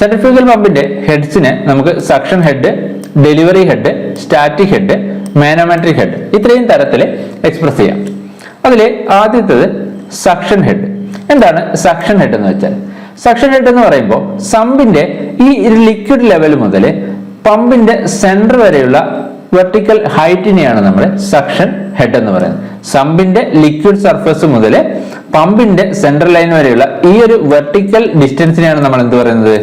Centrifugal പമ്പിന്റെ ഹെഡ്സിനെ നമുക്ക് suction head delivery head static head manometric head ഇത്രയും തരത്തിൽ എക്സ്പ്രസ് ചെയ്യാം. അതിൽ ആദ്യത്തേത് സക്ഷൻ ഹെഡ് എന്താണ് സക്ഷൻ ഹെഡ് എന്ന് വെച്ചാൽ? സക്ഷൻ ഹെഡ് എന്ന് പറയുമ്പോൾ സമ്പിന്റെ ഈ ലിക്വിഡ് ലെവൽ മുതൽ പമ്പിന്റെ സെന്റർ വരെയുള്ള വെർട്ടിക്കൽ ഹൈറ്റിനെയാണ് നമ്മൾ സക്ഷൻ ഹെഡ് എന്ന് പറയുന്നത്. സമ്പിന്റെ ലിക്വിഡ് സർഫസ് മുതൽ പമ്പിന്റെ സെൻട്രൽ ലൈൻ വരെയുള്ള ഈ ഒരു വെർട്ടിക്കൽ ഡിസ്റ്റൻസിനെയാണ് നമ്മൾ എന്ത് പറയുന്നത്?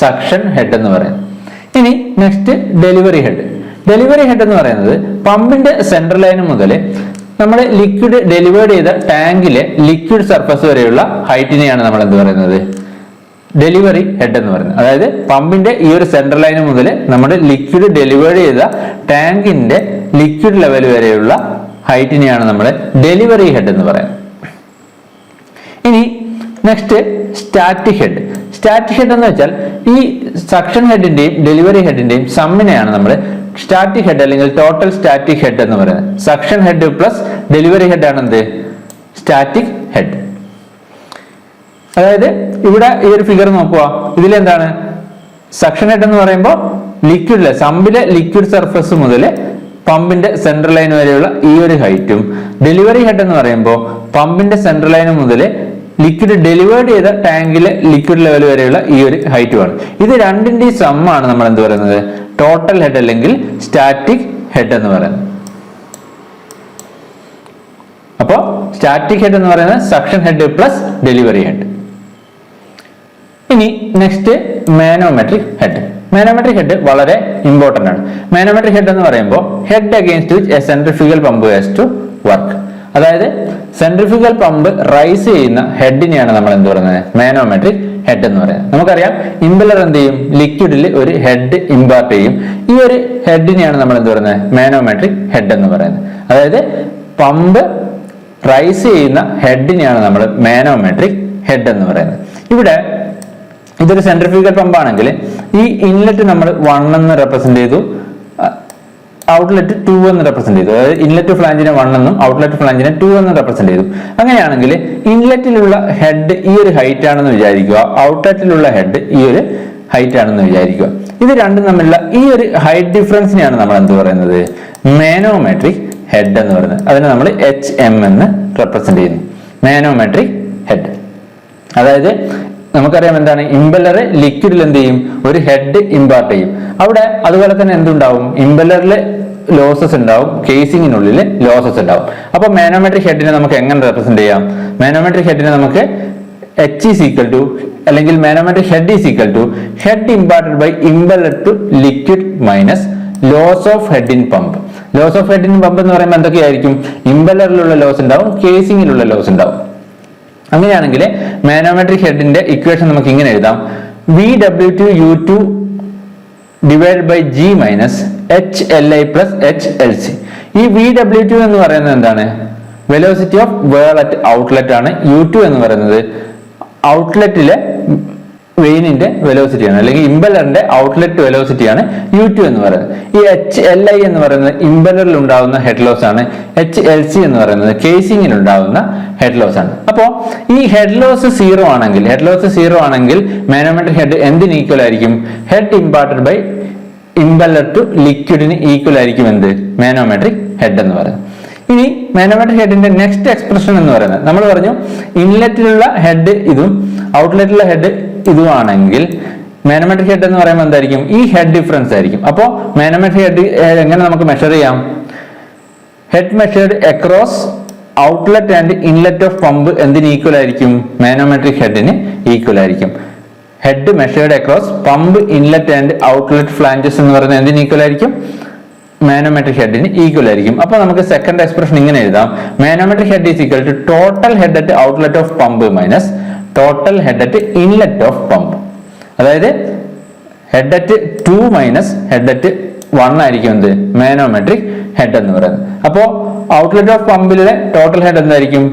സക്ഷൻ ഹെഡ് എന്ന് പറയുന്നത്. ഇനി next delivery head delivery head എന്ന് പറയുന്നത് പമ്പിന്റെ സെൻട്രൽ ലൈൻ മുതൽ നമ്മൾ ലിക്വിഡ് ഡെലിവേർഡ് ചെയ്ത ടാങ്കിലെ ലിക്വിഡ് സർഫസ് വരെയുള്ള ഹൈറ്റിനെയാണ് നമ്മൾ എന്ത് പറയുന്നത്? ഡെലിവറി ഹെഡ് എന്ന് പറയുന്നത്. അതായത് പമ്പിന്റെ ഈ ഒരു സെൻട്രൽ ലൈൻ മുതൽ നമ്മുടെ ലിക്വിഡ് ഡെലിവേർഡ് ചെയ്ത ടാങ്കിന്റെ ലിക്വിഡ് ലെവൽ വരെയുള്ള ഹൈറ്റിനെയാണ് നമ്മൾ ഡെലിവറി ഹെഡ് എന്ന് പറയുന്നത്. ഇനി next static head. Static head എന്ന് വെച്ചാൽ ഈ സക്ഷൻ ഹെഡിന്റെയും ഡെലിവറി ഹെഡിന്റെയും സമ്മിനെയാണ് നമ്മൾ സ്റ്റാറ്റിക് ഹെഡ് അല്ലെങ്കിൽ ടോട്ടൽ സ്റ്റാറ്റിക് ഹെഡ് എന്ന് പറയുന്നത്. Suction head plus delivery head ആണ് എന്ത്? Static head. അതായത് ഇവിടെ ഈ ഒരു ഫിഗർ നോക്കുക ഇതിലെന്താണ് സക്ഷൻ ഹെഡ് എന്ന് പറയുമ്പോൾ ലിക്വിഡിലെ സമ്പിലെ ലിക്വിഡ് സർഫസ് മുതൽ പമ്പിന്റെ സെൻട്രൽ ലൈൻ വരെയുള്ള ഈ ഒരു ഹൈറ്റും ഡെലിവറി ഹെഡ് എന്ന് പറയുമ്പോൾ പമ്പിന്റെ സെൻട്രൽ ലൈൻ മുതൽ ലിക്വിഡ് ഡെലിവേർഡ് ചെയ്ത ടാങ്കിലെ ലിക്വിഡ് ലെവൽ വരെയുള്ള ഈ ഒരു ഹൈറ്റുമാണ് ഇത് രണ്ടിന്റെയും സമ്മാണ് നമ്മൾ എന്ത് പറയുന്നത്? ടോട്ടൽ ഹെഡ് അല്ലെങ്കിൽ സ്റ്റാറ്റിക് ഹെഡ് എന്ന് പറയുന്നത്. അപ്പോൾ സ്റ്റാറ്റിക് ഹെഡ് എന്ന് പറയുന്നത് suction head plus delivery head ഇനി next manometric head manometric head വളരെ ഇമ്പോർട്ടന്റ് ആണ്. മാനോമെട്രിക് ഹെഡ് എന്ന് പറയുമ്പോൾ head against which a centrifugal pump has to work അതായത് സെൻട്രിഫ്യൂഗൽ പമ്പ് റൈസ് ചെയ്യുന്ന ഹെഡിനെയാണ് നമ്മൾ എന്ത് പറയുന്നത്? മാനോമെട്രിക് ഹെഡ് എന്ന് പറയുന്നത്. നമുക്കറിയാം ഇമ്പലർ എന്ത് ചെയ്യും? ലിക്വിഡിൽ ഒരു ഹെഡ് ഇമ്പാർട്ട് ചെയ്യും. ഈ ഒരു ഹെഡിനെയാണ് നമ്മൾ എന്ത് പറയുന്നത്? മാനോമെട്രിക് ഹെഡ് എന്ന് പറയുന്നത്. അതായത് പമ്പ് റൈസ് ചെയ്യുന്ന ഹെഡിനെയാണ് നമ്മൾ മാനോമെട്രിക് ഹെഡ് എന്ന് പറയുന്നത്. ഇവിടെ ഇതൊരു സെൻട്രിഫ്യൂഗൽ പമ്പ് ആണെങ്കിൽ ഈ ഇൻലെറ്റ് നമ്മൾ വൺ എന്ന് റെപ്രസെന്റ് ചെയ്തു. ഔട്ട്ലെറ്റ് ടു എന്ന് റെപ്രസെന്റ് ചെയ്തു. അതായത് ഇൻലെറ്റ് ഫ്ലാഞ്ചിനെ വൺ എന്നും ഔട്ട്ലെറ്റ് ഫ്ലാഞ്ചിനെ ടു എന്ന് റെപ്രസെന്റ് ചെയ്തു. അങ്ങനെയാണെങ്കിൽ ഇൻലെറ്റിലുള്ള ഹെഡ് ഈ ഒരു ഹൈറ്റ് ആണെന്ന് വിചാരിക്കുക. ഔട്ട്ലെറ്റിലുള്ള ഹെഡ് ഈ ഒരു ഹൈറ്റ് ആണെന്ന് വിചാരിക്കുക. ഇത് രണ്ടും തമ്മിലുള്ള ഈ ഒരു ഹൈറ്റ് ഡിഫറൻസിനെയാണ് നമ്മൾ എന്ത് പറയുന്നത്? മാനോമെട്രിക് ഹെഡ് എന്ന് പറയുന്നത്. അതിനെ നമ്മൾ എച്ച് എം എന്ന് റെപ്രസെന്റ് ചെയ്യുന്നു. മാനോമെട്രിക് ഹെഡ് അതായത് നമുക്കറിയാം എന്താണ്? ഇമ്പല്ലർ ലിക്വിഡിൽ എന്ത് ചെയ്യും? ഒരു ഹെഡ് ഇമ്പാർട്ട് ചെയ്യും. അവിടെ അതുപോലെ തന്നെ എന്തുണ്ടാവും? ഇമ്പല്ലറിൽ ലോസസ് ഉണ്ടാവും. കേസിങ്ങിനുള്ളിൽ ലോസസ് ഉണ്ടാവും. അപ്പൊ മാനോമെട്രിക് ഹെഡിനെ നമുക്ക് എങ്ങനെ റെപ്രസെന്റ് ചെയ്യാം? മാനോമെട്രിക് ഹെഡിനെ നമുക്ക് എച്ച് ഈസ് ഈക്വൽ ടു അല്ലെങ്കിൽ manometric head is equal to head imparted by impeller to liquid minus loss of head in pump loss of head in pump എന്ന് പറയുമ്പോൾ എന്തൊക്കെയായിരിക്കും? ഇമ്പല്ലറിലുള്ള ലോസ് ഉണ്ടാവും കേസിങ്ങിലുള്ള ലോസ് ഉണ്ടാവും. അങ്ങനെയാണെങ്കിൽ മാനോമെട്രിക് ഹെഡിന്റെ ഇക്വേഷൻ നമുക്ക് ഇങ്ങനെ എഴുതാം. V W two U two divide by G minus H L I plus H L C ഈ വി ഡബ്ല്യു ടു എന്ന് പറയുന്നത് എന്താണ്? Velocity of whirl at outlet ആണ്. യു ടു എന്ന് പറയുന്നത്. ഔട്ട്ലെറ്റിലെ വെയിനിന്റെ വെലോസിറ്റി ആണ്. അല്ലെങ്കിൽ ഇമ്പലറിന്റെ ഔട്ട്ലെറ്റ് വെലോസിറ്റി ആണ് യു ടു എന്ന് പറയുന്നത്. ഈ എച്ച് എൽ ഐ എന്ന് പറയുന്നത് ഇമ്പലറിൽ ഉണ്ടാകുന്ന ഹെഡ് ലോസ് ആണ്. എച്ച് എൽ സി എന്ന് പറയുന്നത് കേസിംഗിൽ ഉണ്ടാകുന്ന ഹെഡ് ലോസ് ആണ്. അപ്പോൾ ഈ ഹെഡ് ലോസ് സീറോ ആണെങ്കിൽ ഹെഡ് ലോസ് സീറോ ആണെങ്കിൽ മാനോമെട്രിക് ഹെഡ് എന്തിന് ഈക്വൽ ആയിരിക്കും? Head imparted by impeller to ലിക്വിഡിന് equal ആയിരിക്കും എന്ത്? മാനോമെട്രിക് ഹെഡ് എന്ന് പറയുന്നത്. ഇനി മാനോമെട്രിക് ഹെഡിന്റെ നെക്സ്റ്റ് എക്സ്പ്രഷൻ എന്ന് പറയുന്നത്. നമ്മൾ പറഞ്ഞു ഇൻലെറ്റിലുള്ള ഹെഡ് ഇതും ഔട്ട്ലെറ്റിലുള്ള ഹെഡ് ഇതുമാണെങ്കിൽ മാനമെട്രിക് ഹെഡ് എന്ന് പറയുമ്പോൾ എന്തായിരിക്കും? ഈ ഹെഡ് ഡിഫറൻസ് ആയിരിക്കും. അപ്പോൾ മാനമെട്രിക് ഹെഡ് എങ്ങനെ നമുക്ക് മെഷർ ചെയ്യാം? Head measured across outlet and inlet of pump എന്തിന് ഈക്വൽ ആയിരിക്കും? മാനോമെട്രിക് ഹെഡിന് ഈക്വൽ ആയിരിക്കും. Head measured across pump inlet and outlet flanges എന്ന് പറയുന്നത് എന്തിന് ഈക്വൽ ആയിരിക്കും? മാനോമെട്രിക് ഹെഡിന് ഈക്വൽ ആയിരിക്കും. അപ്പൊ നമുക്ക് സെക്കൻഡ് എക്സ്പ്രഷൻ ഇങ്ങനെ എഴുതാം. Manometric head is equal to total head at outlet of pump minus total head at inlet of pump അതായത് head at two minus head at one ആയിരിക്കും എന്ത്? മാനോമെട്രിക് ഹെഡ് എന്ന് പറയുന്നത്. അപ്പോ ഔട്ട്ലെറ്റ് ഓഫ് പമ്പിലെ total head എന്തായിരിക്കും?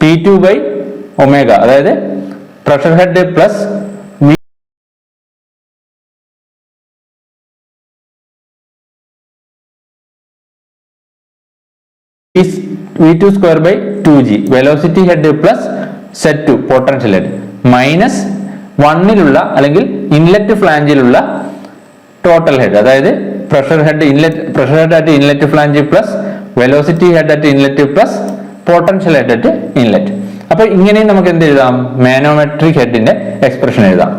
P two by omega അതായത് pressure head plus V two square by two G velocity head plus Z two potential head minus വണ്ണിലുള്ള അല്ലെങ്കിൽ inlet ഫ്ലാഞ്ചിലുള്ള ടോട്ടൽ ഹെഡ് അതായത് pressure head inlet pressure head at inlet flange plus velocity head at inlet plus potential head at inlet അപ്പൊ ഇങ്ങനെയും നമുക്ക് എന്ത് എഴുതാം? Manometric ഹെഡിന്റെ expression എഴുതാം.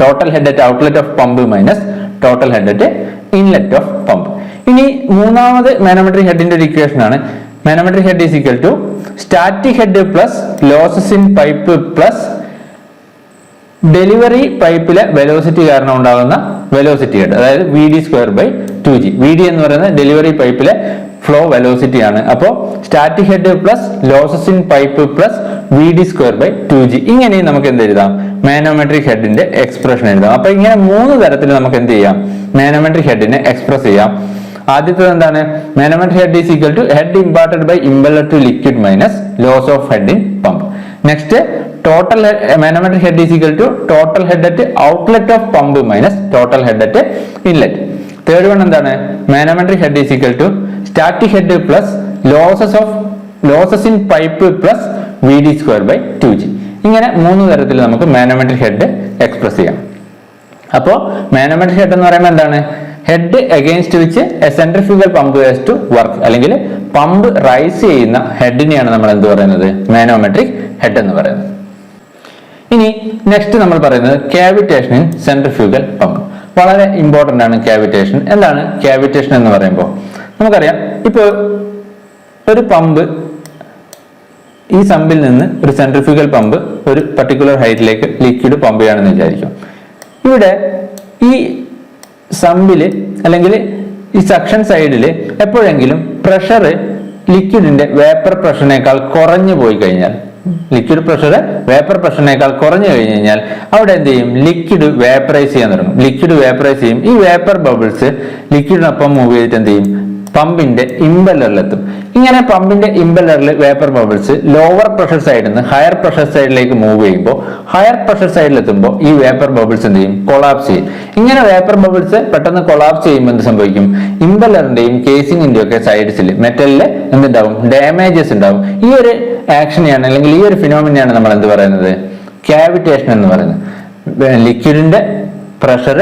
Total head at outlet of pump minus total head at inlet of pump ഇനി മൂന്നാമത് manometric ഹെഡിന്റെ ഒരു ഇക്വേഷൻ ആണ്. Manometric head is equal to static head plus losses in pipe plus delivery പൈപ്പിലെ velocity കാരണം ഉണ്ടാകുന്ന velocity head അതായത് V D square by two G V D എന്ന് പറയുന്നത് ഡെലിവറി പൈപ്പിലെ ഫ്ലോ വെലോസിറ്റി ആണ്. അപ്പോൾ static head plus losses in pipe plus V D square by two G ഇങ്ങനെയും നമുക്ക് എന്ത് എഴുതാം? മാനോമെട്രിക് ഹെഡിന്റെ എക്സ്പ്രഷൻ എഴുതാം. അപ്പൊ ഇങ്ങനെ മൂന്ന് തരത്തിൽ നമുക്ക് എന്ത് ചെയ്യാം? മാനോമെട്രിക് ഹെഡിനെ എക്സ്പ്രസ് ചെയ്യാം. ആദ്യത്തേത് എന്താണ്? Manometric head is equal to head imparted by impeller to liquid minus loss of head in pump next total manometric head is equal to total head at outlet of pump minus total head at inlet third one എന്താണ്? Manometric head is equal to static head plus losses of losses in pipe plus V D square by two G ഇങ്ങനെ മൂന്ന് തരത്തിൽ നമുക്ക് manometric head express ചെയ്യാം. അപ്പോൾ manometric head എന്ന് പറയുമ്പോൾ എന്താണ്? Head against which centrifugal pump was to work അല്ലെങ്കിൽ പമ്പ് റൈസ് ചെയ്യുന്ന ഹെഡിനെയാണ് നമ്മൾ എന്ത് പറയുന്നത്? മാനോമെട്രിക് ഹെഡ് എന്ന് പറയുന്നത്. ഇനി നെക്സ്റ്റ് നമ്മൾ പറയുന്നത് കാവിറ്റേഷൻ ഇൻ സെൻട്രിഫ്യൂഗൽ പമ്പ് വളരെ ഇമ്പോർട്ടന്റ് ആണ് കാവിറ്റേഷൻ എന്താണ് കാവിറ്റേഷൻ എന്ന് പറയുമ്പോൾ? നമുക്കറിയാം ഇപ്പോൾ ഒരു പമ്പ് ഈ സമ്പിൽ നിന്ന് ഒരു സെൻട്രിഫ്യൂഗൽ പമ്പ് ഒരു പർട്ടിക്കുലർ ഹൈറ്റിലേക്ക് ലിക്വിഡ് പമ്പ് ചെയ്യുകയാണെന്ന് വിചാരിക്കും. ഇവിടെ ഈ സമ്പിൽ അല്ലെങ്കിൽ ഈ സക്ഷൻ സൈഡിൽ എപ്പോഴെങ്കിലും പ്രഷർ ലിക്വിഡിന്റെ വേപ്പർ പ്രഷറിനേക്കാൾ കുറഞ്ഞു പോയി കഴിഞ്ഞാൽ ലിക്വിഡ് പ്രഷർ വേപ്പർ പ്രഷറിനേക്കാൾ കുറഞ്ഞു കഴിഞ്ഞു കഴിഞ്ഞാൽ അവിടെ എന്ത് ചെയ്യും? ലിക്വിഡ് വേപ്പറൈസ് ചെയ്യാൻ തുടങ്ങും. ലിക്വിഡ് വേപ്പറൈസ് ചെയ്യും. ഈ വേപ്പർ ബബിൾസ് ലിക്വിഡിനൊപ്പം മൂവ് ചെയ്തിട്ട് എന്ത് ചെയ്യും? പമ്പിന്റെ ഇമ്പലറിലെത്തും ഇങ്ങനെ പമ്പിന്റെ ഇമ്പലറിൽ വേപ്പർ ബബിൾസ് ലോവർ പ്രഷർ സൈഡിൽ നിന്ന് ഹയർ പ്രഷർ സൈഡിലേക്ക് മൂവ് ചെയ്യുമ്പോൾ ഹയർ പ്രഷർ സൈഡിലെത്തുമ്പോൾ ഈ വേപ്പർ ബബിൾസ് എന്ത് ചെയ്യും? കൊളാപ്സ് ചെയ്യും. ഇങ്ങനെ വേപ്പർ ബബിൾസ് പെട്ടെന്ന് കൊളാപ്സ് ചെയ്യുമ്പോൾ എന്ത് സംഭവിക്കും? ഇമ്പലറിന്റെയും കേസിംഗിന്റെയും ഒക്കെ സൈഡ്സിൽ മെറ്റലിൽ എന്തുണ്ടാവും? ഡാമേജസ് ഉണ്ടാവും. ഈ ഒരു ആക്ഷനെയാണ് അല്ലെങ്കിൽ ഈ ഒരു ഫിനോമിനെയാണ് നമ്മൾ എന്ത് പറയുന്നത്? ക്യാവിറ്റേഷൻ എന്ന് പറയുന്നത്. ലിക്വിഡിന്റെ പ്രഷർ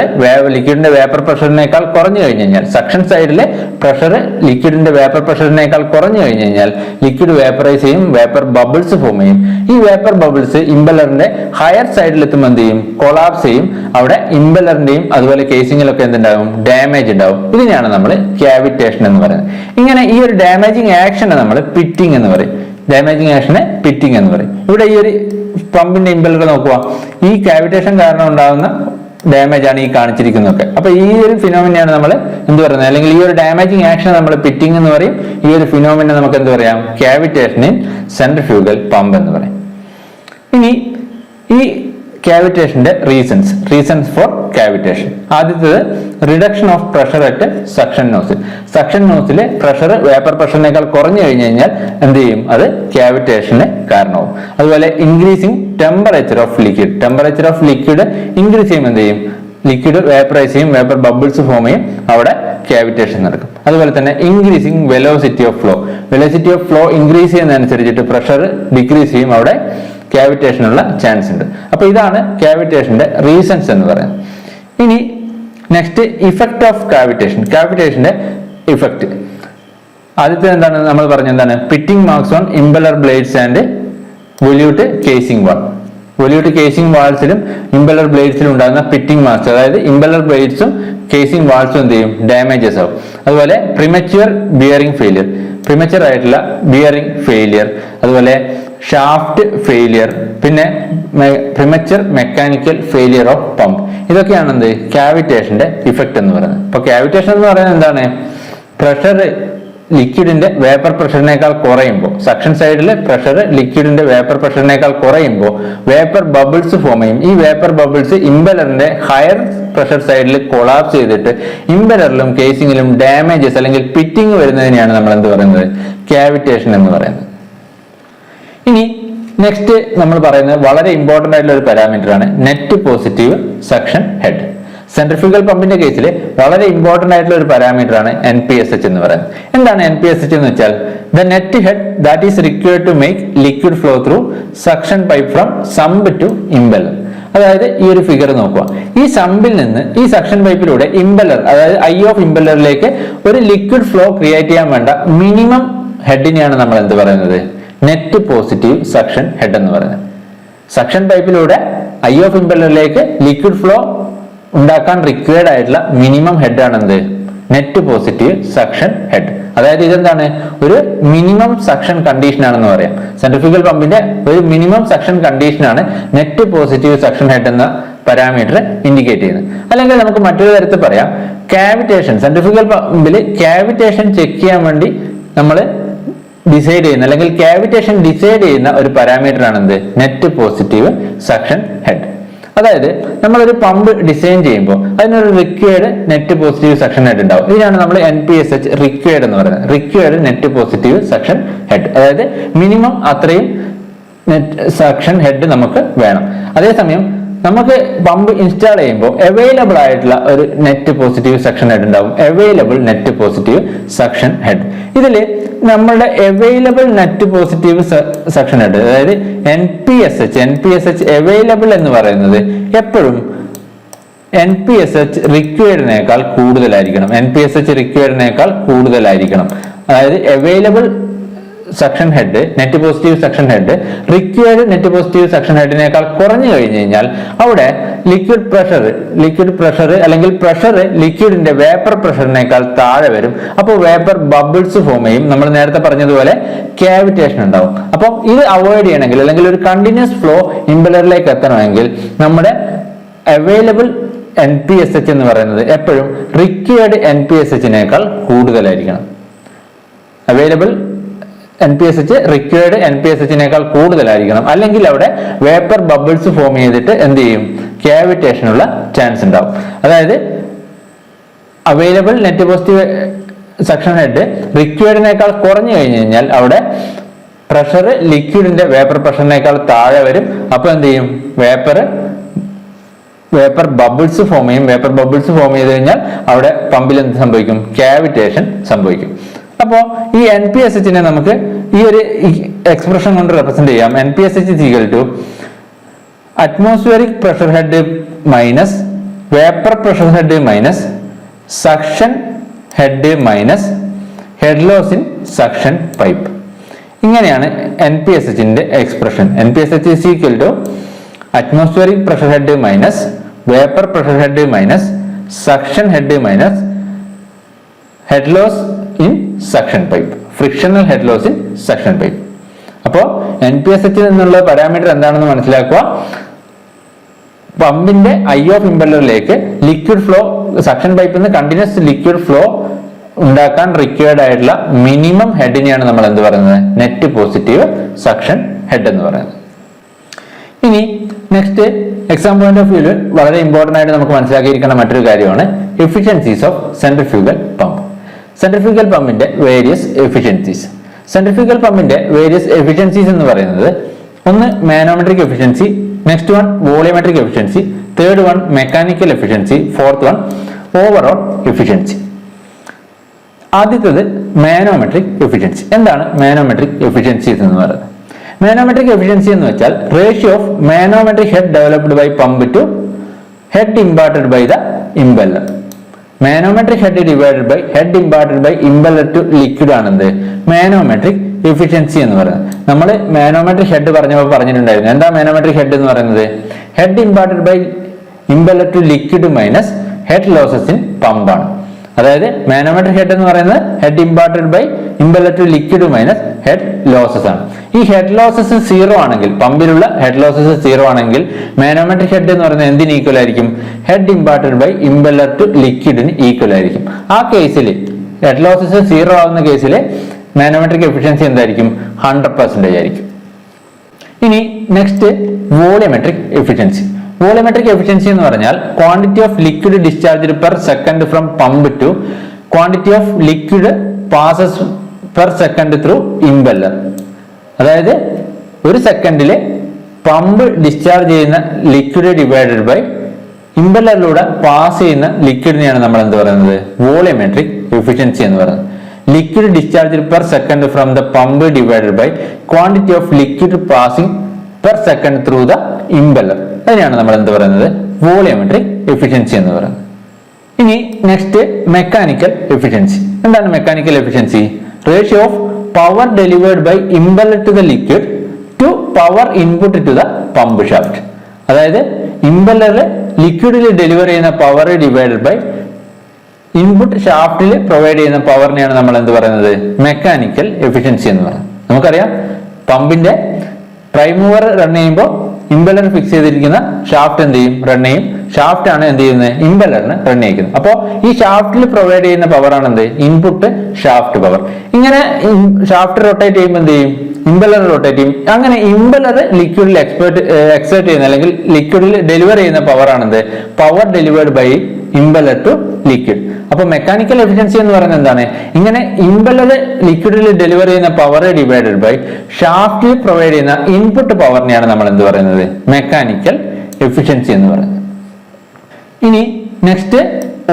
ലിക്വിഡിന്റെ വേപ്പർ പ്രഷറിനേക്കാൾ കുറഞ്ഞു കഴിഞ്ഞു കഴിഞ്ഞാൽ സക്ഷൻ സൈഡിലെ പ്രഷർ ലിക്വിഡിന്റെ വേപ്പർ പ്രഷറിനേക്കാൾ കുറഞ്ഞു കഴിഞ്ഞു കഴിഞ്ഞാൽ ലിക്വിഡ് വേപ്പറൈസ് ചെയ്യും വേപ്പർ ബബിൾസ് ഫോം ചെയ്യും. ഈ വേപ്പർ ബബിൾസ് ഇമ്പലറിന്റെ ഹയർ സൈഡിൽ എത്തുമ്പോൾ എന്ത് ചെയ്യും? കൊളാപ്സ് ചെയ്യും. അവിടെ ഇമ്പലറിന്റെയും അതുപോലെ കേസിങ്ങിലൊക്കെ എന്തുണ്ടാകും? ഡാമേജ് ഉണ്ടാവും ഇതിനെയാണ് നമ്മൾ ക്യാവിറ്റേഷൻ എന്ന് പറയുന്നത്. ഇങ്ങനെ ഈ ഒരു ഡാമേജിങ് ആക്ഷനെ നമ്മൾ പിറ്റിംഗ് എന്ന് പറയും. ഡാമേജിങ് ആക്ഷനെ പിറ്റിംഗ് എന്ന് പറയും. ഇവിടെ ഈ ഒരു പമ്പിന്റെ ഇമ്പലുകൾ നോക്കുക ഈ കാവിറ്റേഷൻ കാരണം ഉണ്ടാകുന്ന ഡാമേജ് ആണ് ഈ കാണിച്ചിരിക്കുന്നതൊക്കെ. അപ്പൊ ഈ ഒരു ഫിനോമിനെയാണ് നമ്മൾ എന്ത് പറയുന്നത്? അല്ലെങ്കിൽ ഈ ഒരു ഡാമേജിങ് ആക്ഷൻ നമ്മൾ പിറ്റിംഗ് എന്ന് പറയും. ഈ ഒരു ഫിനോമിനെ നമുക്ക് എന്ത് പറയാം? കാവിറ്റേഷൻ ഇൻ സെൻട്രിഫ്യൂഗൽ പമ്പ് എന്ന് പറയും. ഇനി ഈ കാവിറ്റേഷന്റെ റീസൺസ് റീസൺസ് ഫോർ കാവിറ്റേഷൻ ആദ്യത്തേത് reduction of pressure at suction nozzle suction നോസിലെ pressure vapour പ്രഷറിനേക്കാൾ കുറഞ്ഞു കഴിഞ്ഞു കഴിഞ്ഞാൽ എന്ത് ചെയ്യും? അത് കാവിറ്റേഷന് കാരണമാവും. അതുപോലെ increasing temperature of liquid temperature of liquid increase ചെയ്യുമ്പോൾ എന്ത് ചെയ്യും? ലിക്വിഡ് വേപ്പറൈസ് ചെയ്യും വേപ്പർ ബബിൾസ് ഫോം ചെയ്യും അവിടെ കാവിറ്റേഷൻ നടക്കും. അതുപോലെ തന്നെ increasing velocity of flow velocity of flow increase ചെയ്യുന്നതനുസരിച്ചിട്ട് pressure decrease ചെയ്യും അവിടെ ക്യാവിറ്റേഷനുള്ള ചാൻസ് ഉണ്ട്. അപ്പൊ ഇതാണ് ക്യാവിറ്റേഷന്റെ റീസൺസ് എന്ന് പറയുന്നത്. ഇനി നെക്സ്റ്റ് ഇഫക്റ്റ് ഓഫ് കാവിറ്റേഷൻ കാവിറ്റേഷന്റെ ഇഫക്റ്റ് ആദ്യത്തെ എന്താണ്? നമ്മൾ പറഞ്ഞ എന്താണ്? Pitting marks on impeller blades and volute casing wall volute casing വാൾസിലും impeller ബ്ലേഡ്സിലും ഉണ്ടാകുന്ന പിറ്റിംഗ് മാർക്സ് അതായത് ഇംബലർ ബ്ലേഡ്സും കേസിംഗ് വാൾസും എന്ത് ചെയ്യും? ഡാമേജസ് ആവും. അതുപോലെ പ്രിമച്വർ ബിയറിംഗ് ഫെയിലിയർ പ്രിമച്യർ ആയിട്ടുള്ള ബിയറിംഗ് ഫെയിലിയർ അതുപോലെ ഷാഫ്റ്റ് ഫെയിലിയർ പിന്നെ premature mechanical failure of pump ഇതൊക്കെയാണ് എന്ത് കാവിറ്റേഷന്റെ ഇഫക്റ്റ് എന്ന് പറയുന്നത്. അപ്പൊ കാവിറ്റേഷൻ എന്ന് പറയുന്നത് എന്താണ്? പ്രഷർ ലിക്വിഡിന്റെ വേപ്പർ പ്രഷറിനേക്കാൾ കുറയുമ്പോൾ സക്ഷൻ സൈഡിൽ പ്രഷർ ലിക്വിഡിന്റെ വേപ്പർ പ്രഷറിനേക്കാൾ കുറയുമ്പോൾ വേപ്പർ ബബിൾസ് ഫോം ചെയ്യും. ഈ വേപ്പർ ബബിൾസ് ഇമ്പലറിന്റെ ഹയർ പ്രഷർ സൈഡിൽ കൊളാപ്സ് ചെയ്തിട്ട് ഇംബലറിലും കേസിംഗിലും ഡാമേജസ് അല്ലെങ്കിൽ പിറ്റിംഗ് വരുന്നതിനെയാണ് നമ്മൾ എന്ത് പറയുന്നത്? കാവിറ്റേഷൻ എന്ന് പറയുന്നത്. നെക്സ്റ്റ് നമ്മൾ പറയുന്നത് വളരെ ഇമ്പോർട്ടന്റ് ആയിട്ടുള്ള ഒരു പാരാമീറ്റർ ആണ് net positive suction head centrifugal പമ്പിന്റെ കേസിൽ വളരെ ഇമ്പോർട്ടന്റ് ആയിട്ടുള്ള ഒരു പാരാമീറ്റർ ആണ് എൻ പി എസ് എച്ച് എന്ന് പറയുന്നത്. എന്താണ് എൻ പി എസ് എച്ച് എന്ന് വെച്ചാൽ? The net head that is required to make liquid flow through suction pipe from sump to impel അതായത് ഈ ഒരു ഫിഗർ നോക്കുക. ഈ സമ്പിൽ നിന്ന് ഈ സക്ഷൻ പൈപ്പിലൂടെ ഇമ്പല്ലർ അതായത് ഐ ഓഫ് ഇമ്പല്ലറിലേക്ക് ഒരു ലിക്വിഡ് ഫ്ലോ ക്രിയേറ്റ് ചെയ്യാൻ വേണ്ട മിനിമം ഹെഡിനെയാണ് നമ്മൾ എന്ത് പറയുന്നത്? നെറ്റ് പോസിറ്റീവ് സക്ഷൻ ഹെഡ് എന്ന് പറയുന്നത്. സക്ഷൻ പൈപ്പിലൂടെ ഐ ഓഫ് ഇമ്പല്ലറിലേക്ക് ലിക്വിഡ് ഫ്ലോ ഉണ്ടാക്കാൻ റിക്വയർഡ് ആയിട്ടുള്ള മിനിമം ഹെഡ് ആണ് എന്ത്? നെറ്റ് പോസിറ്റീവ് സക്ഷൻ ഹെഡ് അതായത് ഇതെന്താണ്? ഒരു മിനിമം സക്ഷൻ കണ്ടീഷൻ ആണെന്ന് പറയാം. സെൻട്രിഫ്യൂഗൽ പമ്പിന്റെ ഒരു മിനിമം സക്ഷൻ കണ്ടീഷൻ ആണ് നെറ്റ് പോസിറ്റീവ് സക്ഷൻ ഹെഡ് എന്ന പാരാമീറ്റർ ഇൻഡിക്കേറ്റ് ചെയ്യുന്നത്. അല്ലെങ്കിൽ നമുക്ക് മറ്റൊരു തരത്തിൽ പറയാം. കാവിറ്റേഷൻ സെൻട്രിഫ്യൂഗൽ പമ്പിൽ കാവിറ്റേഷൻ ചെക്ക് ചെയ്യാൻ വേണ്ടി നമ്മൾ ഡിസൈഡ് ചെയ്യുന്ന അല്ലെങ്കിൽ കാവിറ്റേഷൻ ഡിസൈഡ് ചെയ്യുന്ന ഒരു പാരാമീറ്റർ ആണ് എന്ത്? നെറ്റ് പോസിറ്റീവ് സക്ഷൻ ഹെഡ് അതായത് നമ്മളൊരു പമ്പ് ഡിസൈൻ ചെയ്യുമ്പോൾ അതിനൊരു required net positive suction head ഉണ്ടാവും. ഇതിനാണ് നമ്മൾ N P S H required എന്ന് പറയുന്നത്. Required net positive suction head അതായത് മിനിമം അത്രയും നെറ്റ് സെക്ഷൻ ഹെഡ് നമുക്ക് വേണം. അതേസമയം നമുക്ക് പമ്പ് ഇൻസ്റ്റാൾ ചെയ്യുമ്പോൾ അവൈലബിൾ ആയിട്ടുള്ള ഒരു നെറ്റ് പോസിറ്റീവ് സെക്ഷൻ ഹെഡ് ഉണ്ടാവും. Available net positive suction head ഇതിൽ നമ്മുടെ അവൈലബിൾ നെറ്റ് പോസിറ്റീവ് സെക്ഷൻ ആയിട്ട് അതായത് N P S H N P S H available എന്ന് പറയുന്നത് എപ്പോഴും എൻ പി എസ് എച്ച് റിക്വയർഡിനേക്കാൾ കൂടുതലായിരിക്കണം. എൻ പി എസ് എച്ച് റിക്വയർഡിനേക്കാൾ കൂടുതലായിരിക്കണം. അതായത് available suction head net positive suction head required net positive suction ഹെഡിനേക്കാൾ കുറഞ്ഞു കഴിഞ്ഞു കഴിഞ്ഞാൽ അവിടെ ലിക്വിഡ് പ്രഷർ ലിക്വിഡ് പ്രഷർ അല്ലെങ്കിൽ പ്രഷർ ലിക്വിഡിന്റെ വേപ്പർ പ്രഷറിനേക്കാൾ താഴെ വരും. അപ്പോൾ വേപ്പർ ബബിൾസ് ഫോം ചെയ്യും. നമ്മൾ നേരത്തെ പറഞ്ഞതുപോലെ കാവിറ്റേഷൻ ഉണ്ടാവും. അപ്പം ഇത് അവോയ്ഡ് ചെയ്യണമെങ്കിൽ അല്ലെങ്കിൽ ഒരു കണ്ടിന്യൂസ് ഫ്ലോ ഇമ്പലറിലേക്ക് എത്തണമെങ്കിൽ നമ്മുടെ available N P S H എന്ന് പറയുന്നത് എപ്പോഴും റിക്വയർഡ് എൻ പി എസ് എച്ചിനേക്കാൾ കൂടുതലായിരിക്കണം. Available N P S H required N P S എച്ചിനേക്കാൾ കൂടുതലായിരിക്കണം. അല്ലെങ്കിൽ അവിടെ വേപ്പർ ബബിൾസ് ഫോം ചെയ്തിട്ട് എന്ത് ചെയ്യും? ക്യാവിറ്റേഷനുള്ള ചാൻസ് ഉണ്ടാവും. അതായത് available net positive suction head റിക്വയർഡിനേക്കാൾ കുറഞ്ഞു കഴിഞ്ഞു കഴിഞ്ഞാൽ അവിടെ പ്രഷർ ലിക്വിഡിന്റെ വേപ്പർ പ്രഷറിനേക്കാൾ താഴെ വരും. അപ്പൊ എന്ത് ചെയ്യും? വേപ്പർ വേപ്പർ ബബിൾസ് ഫോം ചെയ്യും. വേപ്പർ ബബിൾസ് ഫോം ചെയ്ത് കഴിഞ്ഞാൽ അവിടെ പമ്പിൽ എന്ത് സംഭവിക്കും? ക്യാവിറ്റേഷൻ സംഭവിക്കും. അപ്പോൾ ഈ എൻ പി എസ് എച്ചിനെ നമുക്ക് ഈ ഒരു എക്സ്പ്രഷൻ കൊണ്ട് റെപ്രസെന്റ് ചെയ്യാം. N P S H equal to atmospheric pressure head minus vapour pressure head minus suction head minus head loss in suction pipe ഇങ്ങനെയാണ് N P S എച്ചിന്റെ expression N P S H equal to atmospheric pressure head minus vapour pressure head minus suction head minus head loss in suction pipe frictional head loss in suction pipe അപ്പോൾ N P S എച്ചിൽ നിന്നുള്ള parameter എന്താണെന്ന് മനസ്സിലാക്കുക? പമ്പിന്റെ I of ഇമ്പല്ലറിലേക്ക് liquid flow section പൈപ്പിൽ നിന്ന് continuous liquid flow ഉണ്ടാക്കാൻ required ആയിട്ടുള്ള മിനിമം ഹെഡിനെയാണ് നമ്മൾ എന്ത് പറയുന്നത്? നെറ്റ് പോസിറ്റീവ് സക്ഷൻ ഹെഡ് എന്ന് പറയുന്നത്. ഇനി നെക്സ്റ്റ് എക്സാം പോയിന്റ് ഓഫ് വ്യൂവിൽ വളരെ ഇമ്പോർട്ടന്റ് ആയിട്ട് നമുക്ക് മനസ്സിലാക്കിയിരിക്കുന്ന മറ്റൊരു കാര്യമാണ് efficiencies of centrifugal pump centrifugal പമ്പിന്റെ various efficiencies centrifugal പമ്പിന്റെ വേരിയസ് എഫിഷ്യൻസീസ് എന്ന് പറയുന്നത് ഒന്ന് manometric efficiency next one volumetric efficiency third one mechanical efficiency fourth one overall efficiency ആദ്യത്തേത് മാനോമെട്രിക് എഫിഷ്യൻസി എന്താണ് മാനോമെട്രിക് എഫിഷ്യൻസീസ് എന്ന് പറയുന്നത്? മാനോമെട്രിക് എഫിഷ്യൻസി എന്ന് വെച്ചാൽ ratio of manometric head developed by pump to head imparted by the impeller manometric head divided by head imparted by impeller to liquid ആണെന്ത്? Manometric efficiency എന്ന് പറയുന്നത്. നമ്മൾ manometric head പറഞ്ഞപ്പോൾ പറഞ്ഞിട്ടുണ്ടായിരുന്നു. എന്താ മാനോമെട്രിക് ഹെഡ് എന്ന് പറയുന്നത്? Head imparted by impeller to liquid minus head losses in പമ്പാണ് അതായത് manometric head എന്ന് പറയുന്നത് head imparted by impeller liquid minus head losses ആണ്. ഈ ഹെഡ് ലോസസ് സീറോ ആണെങ്കിൽ പമ്പിലുള്ള ഹെഡ് ലോസസ് സീറോ ആണെങ്കിൽ മാനോമെട്രിക് ഹെഡ് എന്ന് പറയുന്നത് എന്തിന് ഈക്വൽ ആയിരിക്കും? Head imparted by impeller to ലിക്വിഡിന് equal ആയിരിക്കും. ആ കേസിൽ ഹെഡ് ലോസസ് സീറോ ആവുന്ന കേസിൽ മാനോമെട്രിക് എഫിഷ്യൻസി എന്തായിരിക്കും? ഹൺഡ്രഡ് പെർസെന്റേജ് ആയിരിക്കും. ഇനി next volumetric efficiency volumetric efficiency എന്ന് പറഞ്ഞാൽ quantity of liquid discharge per second from pump to quantity of liquid passes per second through impeller അതായത് ഒരു സെക്കൻഡിൽ പമ്പ് ഡിസ്ചാർജ് ചെയ്യുന്ന ലിക്വിഡ് ഡിവൈഡഡ് ബൈ ഇമ്പല്ലറിലൂടെ പാസ് ചെയ്യുന്ന ലിക്വിഡിനെയാണ് നമ്മൾ എന്ത് പറയുന്നത്? വോളിയമെട്രിക് എഫിഷ്യൻസി എന്ന് പറയുന്നത്. Liquid discharge per second from the pump divided by quantity of liquid passing per second through the impeller അതിനെയാണ് നമ്മൾ എന്ത് പറയുന്നത്? വോളിയോമെട്രിക് എഫിഷ്യൻസി എന്ന് പറയുന്നത്. ഇനി നെക്സ്റ്റ് മെക്കാനിക്കൽ എഫിഷ്യൻസി എന്താണ് mechanical efficiency ratio of power delivered by impeller to the liquid to power input to the pump shaft അതായത് ഇമ്പലറിൽ ലിക്വിഡിൽ ഡെലിവർ ചെയ്യുന്ന പവർ ഡിവൈഡഡ് ബൈ ഇൻപുട്ട് ഷാഫ്റ്റിൽ പ്രൊവൈഡ് ചെയ്യുന്ന പവറിനെയാണ് നമ്മൾ എന്ത് പറയുന്നത്? മെക്കാനിക്കൽ എഫിഷ്യൻസി എന്ന് പറയുന്നത്. നമുക്കറിയാം. പമ്പിന്റെ പ്രൈമൂവർ റൺ ചെയ്യുമ്പോൾ ഇമ്പലർ ഫിക്സ് ചെയ്തിരിക്കുന്ന ഷാഫ്റ്റ് എന്ത് ചെയ്യും? റൺ ചെയ്യും. ഷാഫ്റ്റ് ആണ് എന്ത് ചെയ്യുന്നത്? ഇമ്പലറിന് റൺ ചെയ്യിക്കുന്നത്. അപ്പോൾ ഈ ഷാഫ്റ്റിൽ പ്രൊവൈഡ് ചെയ്യുന്ന പവർ ആണ് എന്ത്? ഇൻപുട്ട് ഷാഫ്റ്റ് പവർ ഇങ്ങനെ ഷാഫ്റ്റ് റൊട്ടേറ്റ് ചെയ്യുമ്പോൾ എന്ത് ചെയ്യും? ഇമ്പലർ റൊട്ടേറ്റ് ചെയ്യും. അങ്ങനെ ഇമ്പലർ ലിക്വിഡിൽ എക്സ്പേർട്ട് എക്സേർട്ട് ചെയ്യുന്ന അല്ലെങ്കിൽ ലിക്വിഡിൽ ഡെലിവർ ചെയ്യുന്ന power ആണെന്ത് power delivered by impeller to liquid അപ്പൊ മെക്കാനിക്കൽ എഫിഷ്യൻസി എന്ന് പറയുന്നത് എന്താണ്? ഇങ്ങനെ ഇമ്പലർ ലിക്വിഡിൽ ഡെലിവർ ചെയ്യുന്ന പവർ ഡിവൈഡഡ് ബൈ ഷാഫ്റ്റിൽ പ്രൊവൈഡ് ചെയ്യുന്ന ഇൻപുട്ട് പവറിനെയാണ് നമ്മൾ എന്ത് പറയുന്നത്? മെക്കാനിക്കൽ എഫിഷ്യൻസി എന്ന് പറയുന്നത്. ഇനി നെക്സ്റ്റ്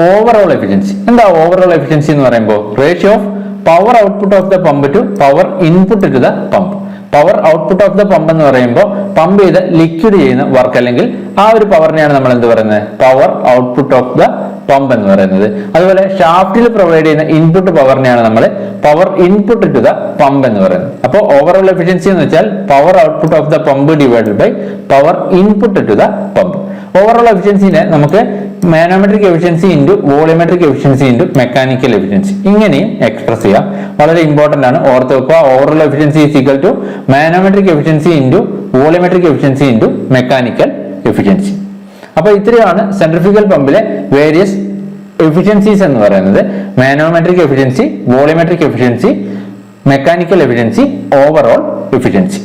ഓവറോൾ എഫിഷ്യൻസി എന്താ ഓവറോൾ എഫിഷ്യൻസി എന്ന് പറയുമ്പോൾ ratio of power output of the pump to power input to the pump power output of the pump എന്ന് പറയുമ്പോൾ പമ്പ് ചെയ്ത് ലിക്വിഡ് ചെയ്യുന്ന വർക്ക് അല്ലെങ്കിൽ ആ ഒരു പവറിനെയാണ് നമ്മൾ എന്ത് പറയുന്നത്? Power output of the pump എന്ന് പറയുന്നത്. അതുപോലെ ഷാഫ്റ്റിൽ പ്രൊവൈഡ് ചെയ്യുന്ന ഇൻപുട്ട് പവറിനെയാണ് നമ്മൾ power input to the pump എന്ന് പറയുന്നത്. അപ്പോൾ ഓവറോൾ എഫിഷ്യൻസി എന്ന് വെച്ചാൽ power output of the pump divided by power input to the pump overall എഫിഷ്യൻസിനെ നമുക്ക് manometric efficiency into volumetric efficiency into mechanical efficiency ഇങ്ങനെയും എക്സ്പ്രസ് ചെയ്യാം. വളരെ ഇമ്പോർട്ടന്റ് ആണ്. ഓർത്ത് വെക്കുക overall efficiency is equal to manometric efficiency into volumetric efficiency into mechanical efficiency അപ്പൊ ഇത്രയാണ് centrifugal പമ്പിലെ വേരിയസ് എഫിഷ്യൻസീസ് എന്ന് പറയുന്നത്. Manometric efficiency volumetric efficiency mechanical efficiency overall efficiency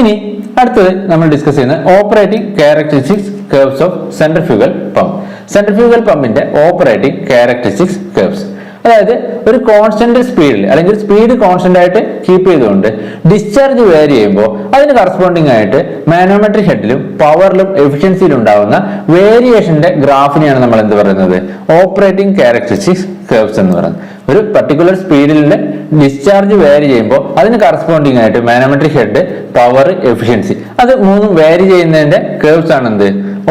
ഇനി അടുത്തത് നമ്മൾ ഡിസ്കസ് ചെയ്യുന്നത് operating characteristics curves of centrifugal pump centrifugal പമ്പിന്റെ operating characteristics curves അതായത് ഒരു കോൺസ്റ്റന്റ് സ്പീഡിൽ അല്ലെങ്കിൽ സ്പീഡ് കോൺസ്റ്റന്റ് ആയിട്ട് കീപ്പ് ചെയ്തുകൊണ്ട് ഡിസ്ചാർജ് വേരി ചെയ്യുമ്പോൾ അതിന് കറസ്പോണ്ടിങ് ആയിട്ട് മാനോമെട്രിക് ഹെഡിലും പവറിലും എഫിഷ്യൻസിയിലും ഉണ്ടാകുന്ന വേരിയേഷന്റെ ഗ്രാഫിനെയാണ് നമ്മൾ എന്ത് പറയുന്നത്? ഓപ്പറേറ്റിംഗ് ക്യാരക്ടറിസ്റ്റിക്സ് കേർവ്സ് എന്ന് പറയുന്നത്. ഒരു പർട്ടിക്കുലർ സ്പീഡിൽ ഡിസ്ചാർജ് വേരി ചെയ്യുമ്പോൾ അതിന് കറസ്പോണ്ടിങ് ആയിട്ട് മാനോമെട്രിക് ഹെഡ് പവർ എഫിഷ്യൻസി അത് മൂന്നും വേരി ചെയ്യുന്നതിന്റെ കേർവ്സ് ആണ് എന്ത്?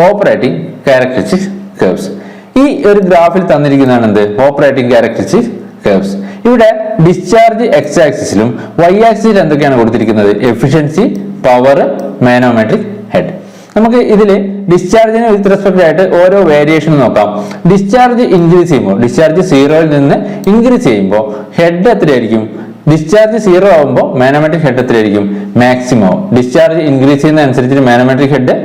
ഓപ്പറേറ്റിംഗ് ക്യാരക്ടറിസ്റ്റിക്സ് കേർവ്സ് ഈ ഒരു ഗ്രാഫിൽ തന്നിരിക്കുന്നതാണ് എന്ത്? ഓപ്പറേറ്റിംഗ് ക്യാരക്ടറിസ്റ്റിക്സ് കേർവ്സ് ഇവിടെ ഡിസ്ചാർജ് എക്സ് ആക്സിസിലും വൈ ആക്സിസിൽ എന്തൊക്കെയാണ് കൊടുത്തിരിക്കുന്നത്? എഫിഷ്യൻസി പവർ മാനോമെട്രിക് ഹെഡ് നമുക്ക് ഇതിൽ ഡിസ്ചാർജിന് വിത്ത് റെസ്പെക്ട് ആയിട്ട് ഓരോ വേരിയേഷൻ നോക്കാം. ഡിസ്ചാർജ് ഇൻക്രീസ് ചെയ്യുമ്പോൾ ഡിസ്ചാർജ് സീറോയിൽ നിന്ന് ഇൻക്രീസ് ചെയ്യുമ്പോൾ ഹെഡ് എത്രയായിരിക്കും? ഡിസ്ചാർജ് സീറോ ആകുമ്പോൾ മാനോമെട്രിക് ഹെഡ് എത്രയായിരിക്കും? മാക്സിമം ഡിസ്ചാർജ് ഇൻക്രീസ് ചെയ്യുന്ന അനുസരിച്ച് മാനോമെട്രിക് ഹെഡ്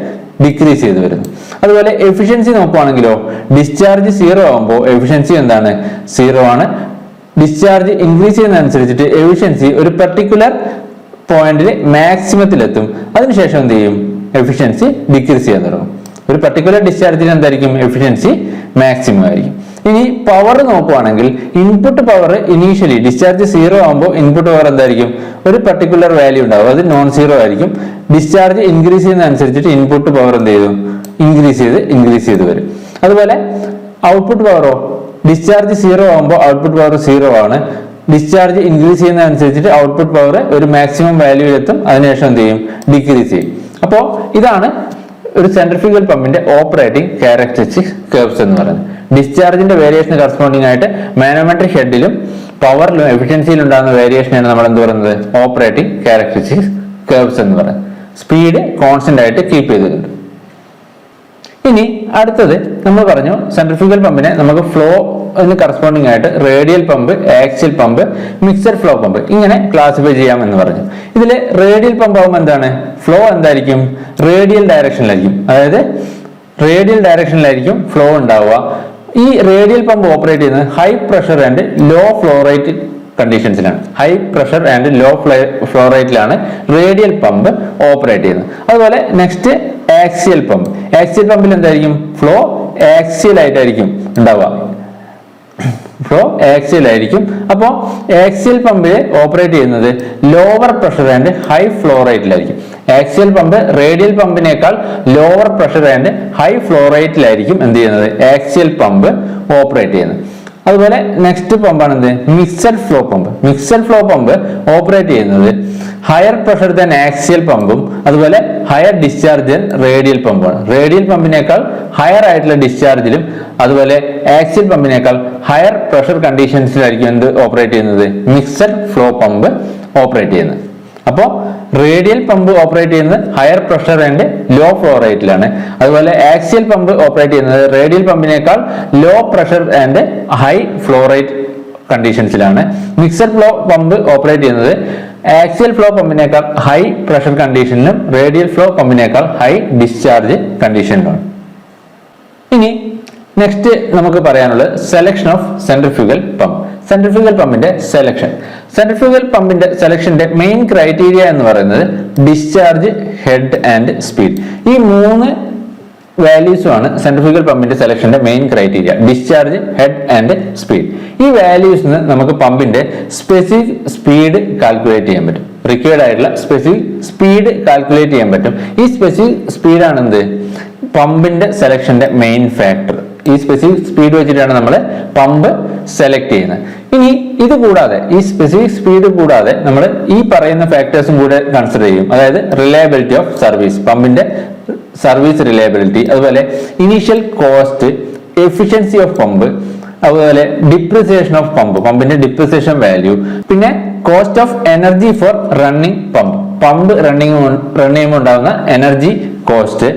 ഡിക്രീസ് ചെയ്തു വരുന്നു. അതുപോലെ എഫിഷ്യൻസി നോക്കുവാണെങ്കിലോ ഡിസ്ചാർജ് സീറോ ആകുമ്പോൾ എഫിഷ്യൻസി എന്താണ്? സീറോ ആണ്. ഡിസ്ചാർജ് ഇൻക്രീസ് ചെയ്യുന്നതനുസരിച്ചിട്ട് എഫിഷ്യൻസി ഒരു പെർട്ടിക്കുലർ പോയിന്റിൽ മാക്സിമത്തിലെത്തും അതിനുശേഷം എന്ത് ചെയ്യും? എഫിഷ്യൻസി ഡിക്രീസ് ചെയ്യാൻ തുടങ്ങും. ഒരു പെർട്ടിക്കുലർ ഡിസ്ചാർജിന് എന്തായിരിക്കും? എഫിഷ്യൻസി മാക്സിമം ആയിരിക്കും. ഇനി പവർ നോക്കുവാണെങ്കിൽ input power initially discharge zero ആകുമ്പോൾ ഇൻപുട്ട് പവർ എന്തായിരിക്കും? ഒരു പർട്ടിക്കുലർ വാല്യൂ ഉണ്ടാവും. അത് നോൺ സീറോ ആയിരിക്കും. ഡിസ്ചാർജ് ഇൻക്രീസ് ചെയ്യുന്ന അനുസരിച്ചിട്ട് ഇൻപുട്ട് പവർ എന്ത് ചെയ്തു? ഇൻക്രീസ് ചെയ്ത് ഇൻക്രീസ് ചെയ്ത് വരും. അതുപോലെ ഔട്ട്പുട്ട് പവറോ ഡിസ്ചാർജ് സീറോ ആകുമ്പോൾ ഔട്ട്പുട്ട് പവർ സീറോ ആണ്. ഡിസ്ചാർജ് ഇൻക്രീസ് ചെയ്യുന്ന അനുസരിച്ചിട്ട് ഔട്ട്പുട്ട് പവർ ഒരു മാക്സിമം വാല്യൂവിലെത്തും അതിനുശേഷം എന്ത് ചെയ്യും? ഡിക്രീസ് ചെയ്യും. അപ്പോൾ ഇതാണ് ഒരു സെൻട്രിഫ്യൂഗൽ പമ്പിന്റെ ഓപ്പറേറ്റിംഗ് ക്യാരക്ടറിസ്റ്റിക് കേർവ്സ് എന്ന് പറയുന്നത്. ഡിസ്ചാർജിന്റെ വേരിയേഷന് കറസ്പോണ്ടിങ് ആയിട്ട് മാനോമെട്രിക് ഹെഡിലും പവറിലും എഫിഷ്യൻസിയിലും ഉണ്ടാകുന്ന വേരിയേഷനാണ് നമ്മൾ എന്ത് പറയുന്നത്? ഓപ്പറേറ്റിംഗ് ക്യാരക്ടറിസ്റ്റിക്സ് കേർവ്സ് എന്ന് പറയുന്നത്. സ്പീഡ് കോൺസ്റ്റന്റ് ആയിട്ട് കീപ്പ് ചെയ്തിട്ടുണ്ട്. ഇനി അടുത്തത് നമ്മൾ പറഞ്ഞു സെൻട്രിഫ്യൂഗൽ പമ്പിനെ നമുക്ക് ഫ്ലോ എന്ന് കറസ്പോണ്ടിങ് ആയിട്ട് radial pump axial pump mixed flow pump ഇങ്ങനെ ക്ലാസിഫൈ ചെയ്യാം എന്ന് പറഞ്ഞു. ഇതിൽ റേഡിയൽ പമ്പ് ആകുമ്പോൾ എന്താണ്? ഫ്ലോ എന്തായിരിക്കും? റേഡിയൽ ഡയറക്ഷനിലായിരിക്കും അതായത് റേഡിയൽ ഡയറക്ഷനിലായിരിക്കും ഫ്ലോ ഉണ്ടാവുക. ഈ റേഡിയൽ പമ്പ് ഓപ്പറേറ്റ് ചെയ്യുന്നത് high pressure and low flow rate കണ്ടീഷൻസിലാണ് high pressure and low flow റേറ്റിലാണ് radial pump operate ചെയ്യുന്നത്. അതുപോലെ നെക്സ്റ്റ് ആക്സിയൽ പമ്പ് ആക്സിയൽ പമ്പിൽ എന്തായിരിക്കും? ഫ്ലോ ആക്സിയൽ ആയിട്ടായിരിക്കും ഉണ്ടാവുക. ഫ്ലോ ആക്സിയൽ ആയിരിക്കും. അപ്പോൾ ആക്സിയൽ പമ്പിൽ ഓപ്പറേറ്റ് ചെയ്യുന്നത് lower pressure and high flow റേറ്റിലായിരിക്കും axial pump radial പമ്പിനേക്കാൾ lower pressure and high flow റേറ്റിലായിരിക്കും എന്ത് ചെയ്യുന്നത്? ആക്സിയൽ പമ്പ് ഓപ്പറേറ്റ് ചെയ്യുന്നത്. അതുപോലെ നെക്സ്റ്റ് പമ്പാണ് എന്ത്? Mixed flow pump mixed flow pump operate ചെയ്യുന്നത് ഹയർ പ്രഷർ ദൻ ആക്സിയൽ പമ്പും അതുപോലെ ഹയർ ഡിസ്ചാർജ് ദൻ റേഡിയൽ പമ്പാണ് റേഡിയൽ പമ്പിനേക്കാൾ ഹയർ ആയിട്ടുള്ള ഡിസ്ചാർജിലും അതുപോലെ ആക്സിയൽ പമ്പിനേക്കാൾ ഹയർ പ്രഷർ കണ്ടീഷൻസിലായിരിക്കും എന്ത് ഓപ്പറേറ്റ് ചെയ്യുന്നത്? മിക്സഡ് ഫ്ലോ പമ്പ് ഓപ്പറേറ്റ് ചെയ്യുന്നത്. അപ്പോൾ റേഡിയൽ പമ്പ് ഓപ്പറേറ്റ് ചെയ്യുന്നത് higher pressure and low flow റേറ്റിലാണ് അതുപോലെ ആക്സിയൽ പമ്പ് ഓപ്പറേറ്റ് ചെയ്യുന്നത് radial പമ്പിനേക്കാൾ low pressure and high flow rate കണ്ടീഷൻസിലാണ് mixed flow pump operate ചെയ്യുന്നത് ആക്സിയൽ ഫ്ലോ പമ്പിനേക്കാൾ ഹൈ പ്രഷർ കണ്ടീഷനിലും radial flow പമ്പിനേക്കാൾ high discharge കണ്ടീഷനിലുമാണ് ഇനി നെക്സ്റ്റ് നമുക്ക് പറയാനുള്ളത് selection of centrifugal pump centrifugal പമ്പിന്റെ selection centrifugal പമ്പിന്റെ സെലക്ഷന്റെ മെയിൻ ക്രൈറ്റീരിയ എന്ന് പറയുന്നത് ഡിസ്ചാർജ് ഹെഡ് ആൻഡ് സ്പീഡ് ഈ മൂന്ന് വാല്യൂസും ആണ് സെൻട്രിഫ്യൂഗൽ പമ്പിന്റെ സെലക്ഷന്റെ main criteria discharge head and speed ഈ വാല്യൂസിന് നമുക്ക് പമ്പിന്റെ സ്പെസിഫിക് സ്പീഡ് കാൽക്കുലേറ്റ് ചെയ്യാൻ പറ്റും. റിക്വയർഡ് ആയിട്ടുള്ള സ്പെസിഫിക് സ്പീഡ് കാൽക്കുലേറ്റ് ചെയ്യാൻ പറ്റും. ഈ സ്പെസിഫിക് സ്പീഡ് ആണ് എന്ത്? പമ്പിന്റെ സെലക്ഷന്റെ മെയിൻ ഫാക്ടർ ഈ സ്പെസിഫിക് സ്പീഡ് വെച്ചിട്ടാണ് നമ്മൾ പമ്പ് സെലക്ട് ചെയ്യുന്നത്. ഇനി ഇത് കൂടാതെ ഈ സ്പെസിഫിക് സ്പീഡ് കൂടാതെ നമ്മൾ ഈ പറയുന്ന ഫാക്ടേഴ്സും കൂടെ കൺസിഡർ ചെയ്യും. അതായത് റിലയബിലിറ്റി ഓഫ് സർവീസ് പമ്പിന്റെ സർവീസ് റിലയബിലിറ്റി അതുപോലെ initial cost efficiency of pump അതുപോലെ depreciation of pump പമ്പിന്റെ depreciation value പിന്നെ cost of energy for running pump pump running ചെയ്യുമ്പോൾ ഉണ്ടാകുന്ന എനർജി കോസ്റ്റ്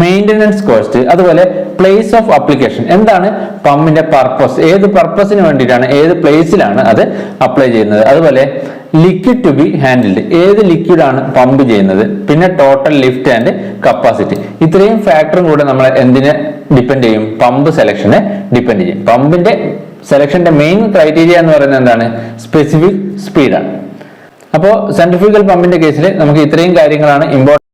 മെയിന്റനൻസ് കോസ്റ്റ് അതുപോലെ പ്ലേസ് ഓഫ് അപ്ലിക്കേഷൻ എന്താണ്? പമ്പിന്റെ പർപ്പസ് ഏത് പർപ്പസിന് വേണ്ടിയിട്ടാണ് ഏത് പ്ലേസിലാണ് അത് അപ്ലൈ ചെയ്യുന്നത്? അതുപോലെ ലിക്വിഡ് ടു ബി ഹാൻഡിൽഡ് ഏത് ലിക്വിഡ് ആണ് പമ്പ് ചെയ്യുന്നത്? പിന്നെ ടോട്ടൽ ലിഫ്റ്റ് ആൻഡ് കപ്പാസിറ്റി ഇത്രയും ഫാക്ടറും കൂടെ നമ്മൾ എന്തിനെ ഡിപ്പെൻഡ് ചെയ്യും? പമ്പ് സെലക്ഷനെ ഡിപ്പെൻഡ് ചെയ്യും. പമ്പിന്റെ സെലക്ഷന്റെ മെയിൻ ക്രൈറ്റീരിയ എന്ന് പറയുന്നത് എന്താണ്? സ്പെസിഫിക് സ്പീഡാണ് അപ്പോൾ സെൻട്രിഫ്യൂഗൽ പമ്പിന്റെ കേസിൽ നമുക്ക് ഇത്രയും കാര്യങ്ങളാണ് ഇമ്പോർട്ടന്റ്